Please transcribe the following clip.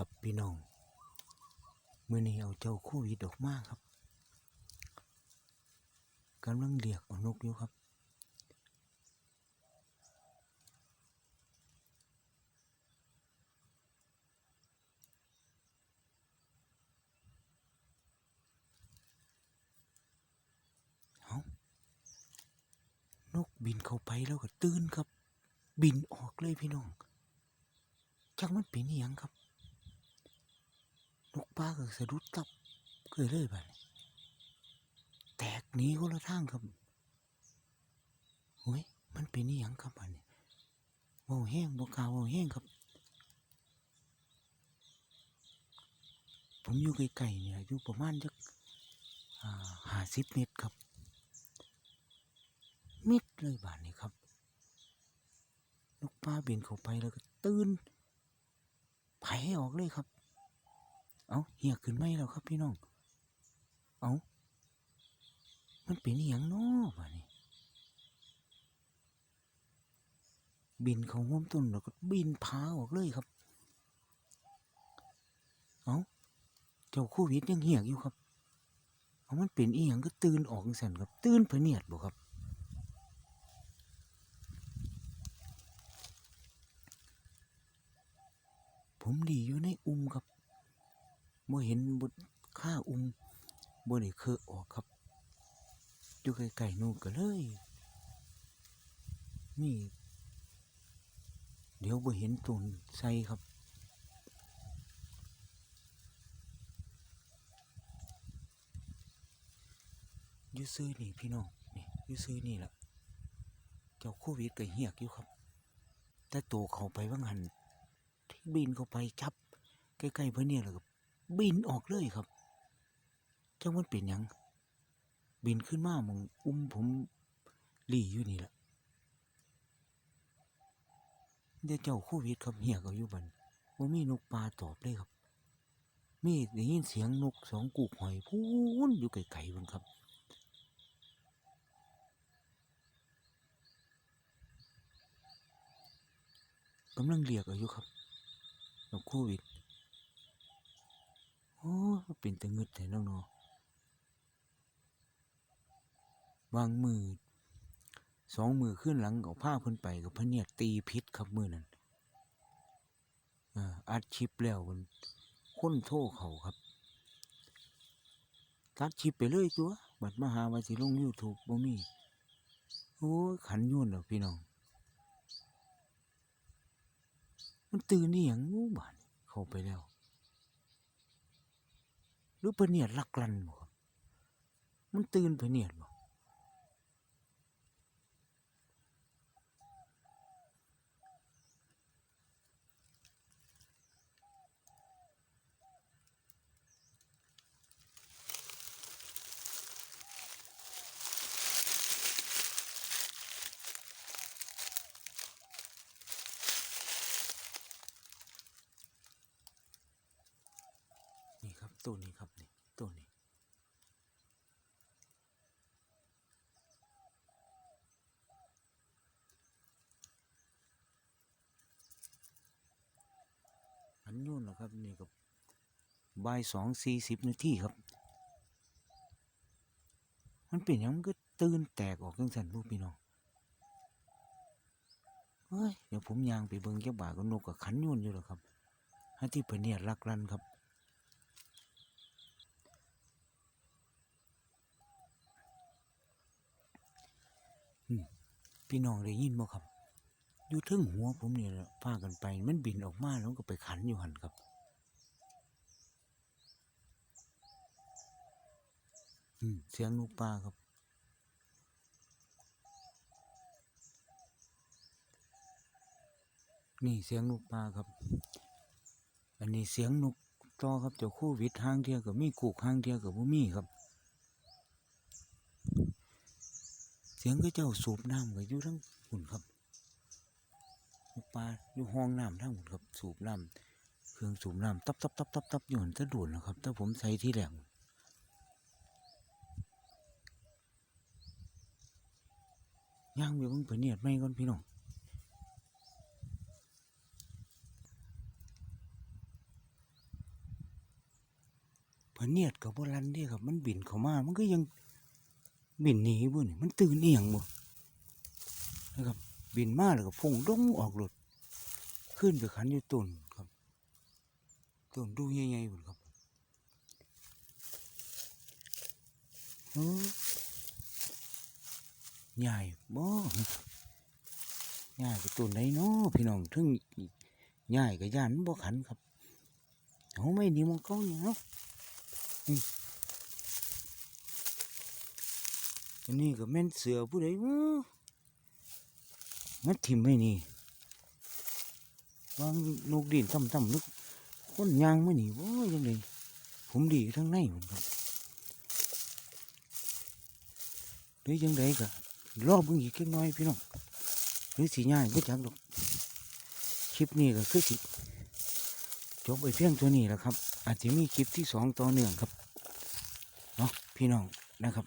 ครับพี่น้องเมื่อนี้เอาเจ้าโควิดออกมาครับกำลังเรียกอานกอยู่ครับ นกบินเข้าไปแล้วก็ตื่นครับ บินออกเลยพี่น้องจักมันเป็นอหยังครับ นกป้าก็สะดุดตับเกิดเลยบัดนี้แตกหนีคนละทางครับโอ้ยมันเป็นอหยังครับอันนี้เว่าแห้งบกาวเว่าแห้งครับ ผมอยู่ไกลๆเนี่ยอยู่ประมาณจักห้าสิบเมตรครับ มิดเลยบาดนี้ครับนกป้าบินเข้าไปแล้วก็ตื่นไผออกเลยครับ เอาเหียขึ้นไม่แล้วครับพี่น้อง เอามันเป็นอหย่างนอบานี้บินเขาห้วมต้นแล้วก็บินพาออกเลยครับ เอาเจ้าโควิดยังเหียอยู่ครับ เอามันเป็นอีหยังก็ตื่นออกจังสันครับ ตื่นเผเนียดบ่ครับผมดีอยู่ในอุ้มครับ บ่เห็นบดค่าอุ้มบ่ได้เคอออกครับอยู่ไกลๆนู่นก็เลยนี่เดี๋ยวบ่เห็นต้นไทรครับอยู่ซื้อนี่พี่น้องนี่อยู่ซื้อนี่แหละเจ้าโควิดก็เหียกอยู่ครับ แต่ตัวเขาไปว่างหันที่บินเขาไปจับใกล้ๆเพื่อนเนี่ยแล้วก็ บินออกเลยครับจังมันเป็นยัง บินขึ้นมามองอุ้มผมหลีอยู่นี่แหละเดี๋ยวเจ้าโควิดครับเหียกเอาอยู่บันว่ามีนกปลาตอบเลยครับ มีได้ยินเสียงนกสองกูกหอยพูนอยู่ไกลๆมันครับกำลังเรียกอายุครับกับโควิด โอ้เป็นแต่เงึดแต่น้องเนาะบางมือสองมือขึ้นหลังกับผ้าเพิ่นไปกับพะเนี่ยตีพิษครับมือนั้นอ่าอัดชิปแล้วมันค้นโทษเขาครับ ตัดชิปไปเลยตัว บัดมหาวาสิลงยูทูบบ่มี โอ้ขันยุ่นดอพี่น้อง มันตื่นนี่อย่างงูบานเข้าไปแล้ว รือเปเนียดลักลันบ่มันตื่นเปเนียดบ่ ตัวนี้ครับนี่ตัวนี้อันนู้นนะครับนี่กับบ่ายสองสี่สิบนาทีครับ มันเป็นหยังมันก็ตื่นแตกออกจังสันลูกพี่น้องเฮ้ยเดี๋ยวผมยางไปเบิ่งเจ้บ่ากับนกกับขันยุ่นอยู่แล้วครับให้ที่เพิ่นเนี่ยรักรันครับ พี่น้องได้ยินบ่ครับ อยู่ทึงหัวผมเนี่ยแหละพากันไป มันบินออกมาแล้วก็ไปขันอยู่หันครับ อืมเสียงนกปลาครับนี่เสียงนกปลาครับ อันนี้เสียงนกต่อครับเจ้าโควิดห้างเทียกับมีกูกห้างเทียกับบ่มีครับ เสียงก็เจ้าสูบน้ำก็อยู่ทั้งหุ่นครับปลาอยู่ห้องน้ำทั้งหุ่นครับสูบน้ำเครื่องสูบน้ำตับตับตับตับตับอยู่หันจะด่วนนะครับ ถ้าผมใส่ที่แหลงย่างไปเบิ่งไปเนียดไม่ก่อนพี่น้องพะเนียดกับโบรันเด้ครับมันบินเข้ามามันก็ยัง บินหนีบ่นี่มันตื่นเอียงบ่นะครับ บินมาแล้วก็พุ่งดงออกรถขึ้นไปขันอยู่ต้นครับต้นดูใหญ่ๆพุ่นครับเฮ้อใหญ่บ่ใหญ่ไปต้นไหนเนาะพี่น้องถึงใหญ่กับย่านบ่ขันครับเอาไม่หนีมองเขาเนาะ อันนี้ก็แม่นเสือผู้ใดวะงัดทิมไม่นี่วางนกดินต่ำๆนึกคนยางไม่นี่ว่ายังไงผมดีทั้งในหมดครับหรือยังไงก็รอบเบิ่งอีกแค่น้อยพี่น้องหรือสีง่ายไม่จักดอกคลิปนี้ก็คือสิจบไปเพียงตัวนี้แล้วครับ อาจจะมีคลิปที่สองต่อเนื่องครับเนาะพี่น้องนะครับ